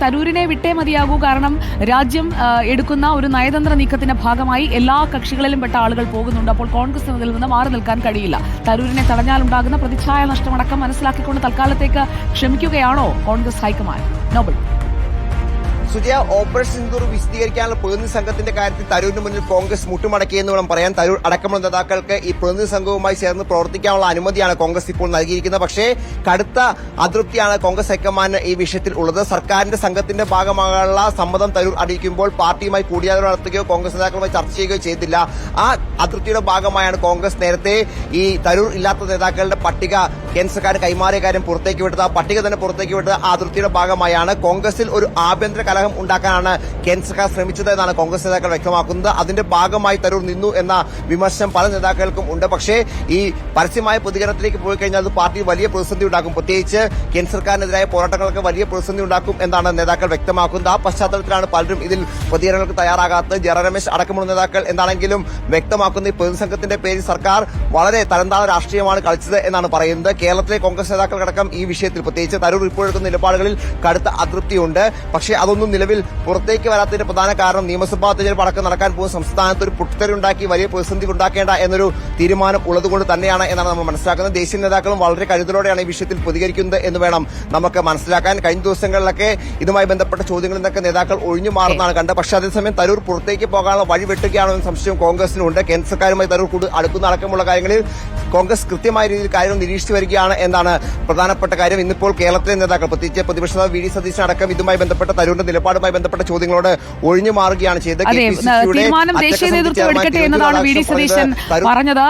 തരൂരിനെ വിട്ടേ മതിയാകൂ കാരണം രാജ്യം എടുക്കുന്ന ഒരു നയതന്ത്ര നീക്കത്തിന്റെ ഭാഗമായി എല്ലാ കക്ഷികളിലും പെട്ട ആളുകൾ പോകുന്നുണ്ട്. അപ്പോൾ കോൺഗ്രസ് മുതൽ നിന്ന് മാറി നിൽക്കാൻ കഴിയില്ല. തരൂരിനെ തടഞ്ഞാലുണ്ടാകുന്ന പ്രതിച്ഛായ നഷ്ടമടക്കം മനസ്സിലാക്കിക്കൊണ്ട് തൽക്കാലത്തേക്ക് ക്ഷമിക്കുകയാണോ കോൺഗ്രസ് ഹൈക്കമാൻഡ്? നോബൽ. സുജയ ഓപ്പറേഷൻ സിന്ദൂർ വിശദീകരിക്കാനുള്ള പ്രതിനിധി സംഘത്തിന്റെ കാര്യത്തിൽ തരൂരിന് മുന്നിൽ കോൺഗ്രസ് മുട്ടുമടക്കിയെന്ന് വേണം പറയാൻ. തരൂർ അടക്കമുള്ള നേതാക്കൾക്ക് ഈ പ്രതിനിധി സംഘവുമായി ചേർന്ന് പ്രവർത്തിക്കാനുള്ള അനുമതിയാണ് കോൺഗ്രസ് ഇപ്പോൾ നൽകിയിരിക്കുന്നത്. പക്ഷേ കടുത്ത അതൃപ്തിയാണ് കോൺഗ്രസ് ഹൈക്കമാൻഡ് ഈ വിഷയത്തിൽ ഉള്ളത്. സർക്കാരിന്റെ സംഘത്തിന്റെ ഭാഗമാകാനുള്ള സമ്മതം തരൂർ അറിയിക്കുമ്പോൾ പാർട്ടിയുമായി കൂടിയാലോചന നടത്തുകയോ കോൺഗ്രസ് നേതാക്കളുമായി ചർച്ച ചെയ്യുകയോ ചെയ്തില്ല. ആ അതൃപ്തിയുടെ ഭാഗമായാണ് കോൺഗ്രസ് നേരത്തെ ഈ തരൂർ ഇല്ലാത്ത നേതാക്കളുടെ പട്ടിക കേന്ദ്ര സർക്കാർ കൈമാറിയ കാര്യം പുറത്തേക്ക് വിട്ടത്. ആ പട്ടിക തന്നെ പുറത്തേക്ക് വിട്ടത് ആ അതൃപ്തിയുടെ ഭാഗമായാണ്. കോൺഗ്രസിൽ ഒരു ആഭ്യന്തര കലഹം ഉണ്ടാക്കാനാണ് കേന്ദ്ര സർക്കാർ ശ്രമിച്ചത് എന്നാണ് കോൺഗ്രസ് നേതാക്കൾ വ്യക്തമാക്കുന്നത്. അതിന്റെ ഭാഗമായി തരൂർ നിന്നു എന്ന വിമർശനം പല നേതാക്കൾക്കും ഉണ്ട്. പക്ഷേ ഈ പരസ്യമായ പ്രതികരണത്തിലേക്ക് പോയി കഴിഞ്ഞാൽ അത് പാർട്ടി വലിയ പ്രതിസന്ധി ഉണ്ടാക്കും. പ്രത്യേകിച്ച് കേന്ദ്ര സർക്കാരിനെതിരായ പോരാട്ടങ്ങൾക്ക് വലിയ പ്രതിസന്ധി ഉണ്ടാക്കും എന്നാണ് നേതാക്കൾ വ്യക്തമാക്കുന്നത്. ആ പശ്ചാത്തലത്തിലാണ് പലരും ഇതിൽ പ്രതികരണങ്ങൾക്ക് തയ്യാറാകാത്തത്. ജയറാം രമേശ് അടക്കമുള്ള നേതാക്കൾ എന്താണെങ്കിലും വ്യക്തമാക്കുന്ന ഈ പ്രതിസംഘത്തിന്റെ പേരിൽ സർക്കാർ വളരെ തരംതാണ രാഷ്ട്രീയമാണ് കളിച്ചത് എന്നാണ് പറയുന്നത്. കേരളത്തിലെ കോൺഗ്രസ് നേതാക്കൾക്കടക്കം ഈ വിഷയത്തിൽ പ്രത്യേകിച്ച് തരൂർ ഇപ്പോഴെടുക്കുന്ന നിലപാടുകളിൽ കടുത്ത അതൃപ്തിയുണ്ട്. പക്ഷേ അതൊന്നും നിലവിൽ പുറത്തേക്ക് വരാത്തതിന്റെ പ്രധാന കാരണം നിയമസഭാ തെരഞ്ഞെടുപ്പ് അടക്കം നടക്കാൻ പോകുന്ന സംസ്ഥാനത്ത് ഒരു പൊട്ടിത്തെറി വലിയ പ്രതിസന്ധി ഉണ്ടാക്കേണ്ട എന്നൊരു തീരുമാനം ഉള്ളതുകൊണ്ട് തന്നെയാണ് എന്നാണ് നമ്മൾ മനസ്സിലാക്കുന്നത്. ദേശീയ നേതാക്കളും വളരെ കരുതലോടെയാണ് ഈ വിഷയത്തിൽ പ്രതികരിക്കുന്നത് എന്ന് വേണം നമുക്ക് മനസ്സിലാക്കാൻ. കഴിഞ്ഞ ദിവസങ്ങളിലൊക്കെ ഇതുമായി ബന്ധപ്പെട്ട ചോദ്യങ്ങളിൽ നിന്നൊക്കെ നേതാക്കൾ ഒഴിഞ്ഞു മാറുന്നതാണ് കണ്ടത്. പക്ഷേ അതേസമയം തരൂർ പുറത്തേക്ക് പോകാനുള്ള വഴി വെട്ടുകയാണോ എന്ന സംശയം കോൺഗ്രസിനുണ്ട്. കേന്ദ്ര സർക്കാരുമായി തരൂർ കൂടുതൽ അടുക്കുന്ന അടക്കമുള്ള കാര്യങ്ങളിൽ കോൺഗ്രസ് കൃത്യമായ രീതിയിൽ കാര്യങ്ങൾ നിരീക്ഷിച്ചു വരികയാണ് എന്നാണ് പ്രധാനപ്പെട്ട കാര്യം. ഇന്നിപ്പോൾ കേരളത്തിലെ നേതാക്കൾ പ്രത്യേകിച്ച് പ്രതിപക്ഷ വി ഡി സതീശൻ അടക്കം ഇതുമായി ബന്ധപ്പെട്ട തരൂരിന്റെ നിലപാടുമായി ബന്ധപ്പെട്ട ചോദ്യങ്ങളോട് ഒഴിഞ്ഞു മാറുകയാണ് ചെയ്തത്. തീരുമാനം ദേശീയ നേതൃത്വം എടുക്കട്ടെ എന്നതാണ് വി ഡി സതീശൻ പറഞ്ഞത്.